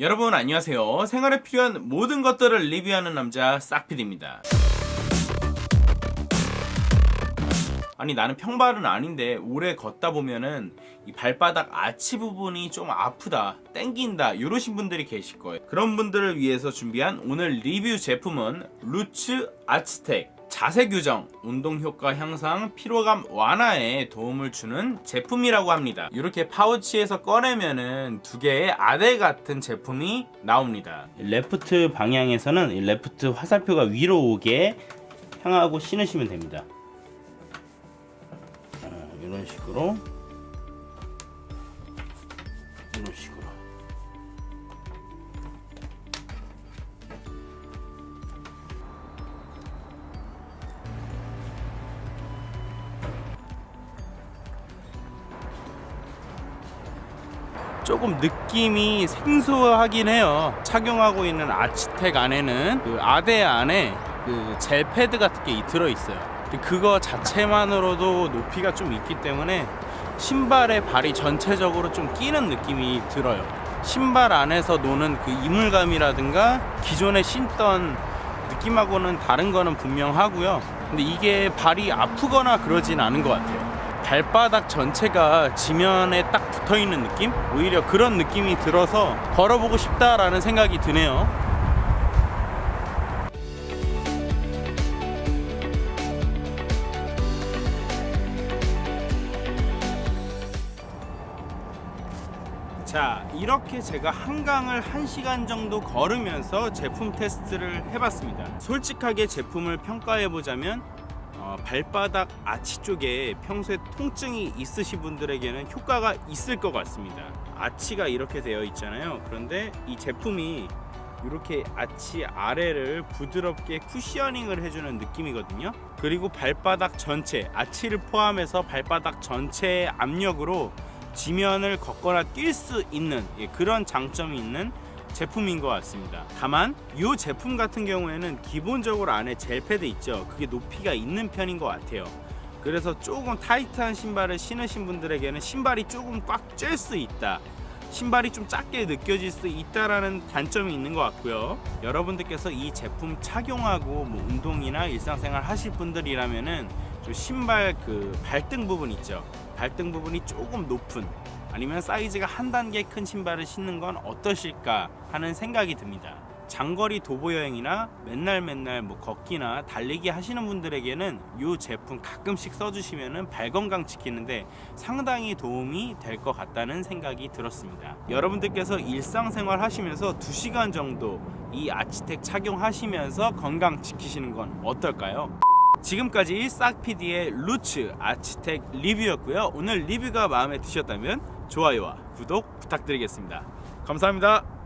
여러분 안녕하세요. 생활에 필요한 모든 것들을 리뷰하는 남자 싹피디입니다. 아니 나는 평발은 아닌데 오래 걷다 보면은 이 발바닥 아치 부분이 좀 아프다 땡긴다 이러신 분들이 계실 거예요 그런 분들을 위해서 준비한 오늘 리뷰 제품은 루츠 아츠텍 자세 교정, 운동 효과 향상, 피로감 완화에 도움을 주는 제품이라고 합니다. 이렇게 파우치에서 꺼내면은 두 개의 아대 같은 제품이 나옵니다. 레프트 방향에서는 이 레프트 화살표가 위로 오게 향하고 신으시면 됩니다. 어, 이런 식으로 이런 식으로 조금 느낌이 생소하긴 해요. 착용하고 있는 아치텍 안에는 그 아대 안에 그 젤 패드 같은 게 들어 있어요. 그거 자체만으로도 높이가 좀 있기 때문에 신발에 발이 전체적으로 좀 끼는 느낌이 들어요. 신발 안에서 노는 그 이물감이라든가 기존에 신던 느낌하고는 다른 거는 분명하고요. 근데 이게 발이 아프거나 그러진 않은 것 같아요. 발바닥 전체가 지면에 딱 붙어 있는 느낌? 오히려 그런 느낌이 들어서 걸어보고 싶다라는 생각이 드네요. 자, 이렇게 제가 한강을 1시간 정도 걸으면서 제품 테스트를 해봤습니다. 솔직하게 제품을 평가해보자면 어, 발바닥 아치 쪽에 평소에 통증이 있으신 분들에게는 효과가 있을 것 같습니다. 아치가 이렇게 되어 있잖아요. 그런데 이 제품이 이렇게 아치 아래를 부드럽게 쿠셔닝을 해주는 느낌이거든요. 그리고 발바닥 전체, 아치를 포함해서 발바닥 전체의 압력으로 지면을 걷거나 뛸 수 있는 예, 그런 장점이 있는 제품인 것 같습니다. 다만 이 제품 같은 경우에는 기본적으로 안에 젤 패드 있죠. 그게 높이가 있는 편인 것 같아요. 그래서 조금 타이트한 신발을 신으신 분들에게는 신발이 조금 꽉 쬐을 수 있다. 신발이 좀 작게 느껴질 수 있다라는 단점이 있는 것 같고요. 여러분들께서 이 제품 착용하고 뭐 운동이나 일상생활 하실 분들이라면은 좀 신발 그 발등 부분 있죠. 발등 부분이 조금 높은 아니면 사이즈가 한 단계 큰 신발을 신는 건 어떠실까 하는 생각이 듭니다. 장거리 도보 여행이나 맨날 맨날 뭐 걷기나 달리기 하시는 분들에게는 이 제품 가끔씩 써주시면은 발 건강 지키는데 상당히 도움이 될 것 같다는 생각이 들었습니다. 여러분들께서 일상생활 하시면서 2시간 정도 이 아치텍 착용하시면서 건강 지키시는 건 어떨까요? 지금까지 싹피디의 루츠 아치텍 리뷰였고요. 오늘 리뷰가 마음에 드셨다면 좋아요와 구독 부탁드리겠습니다. 감사합니다.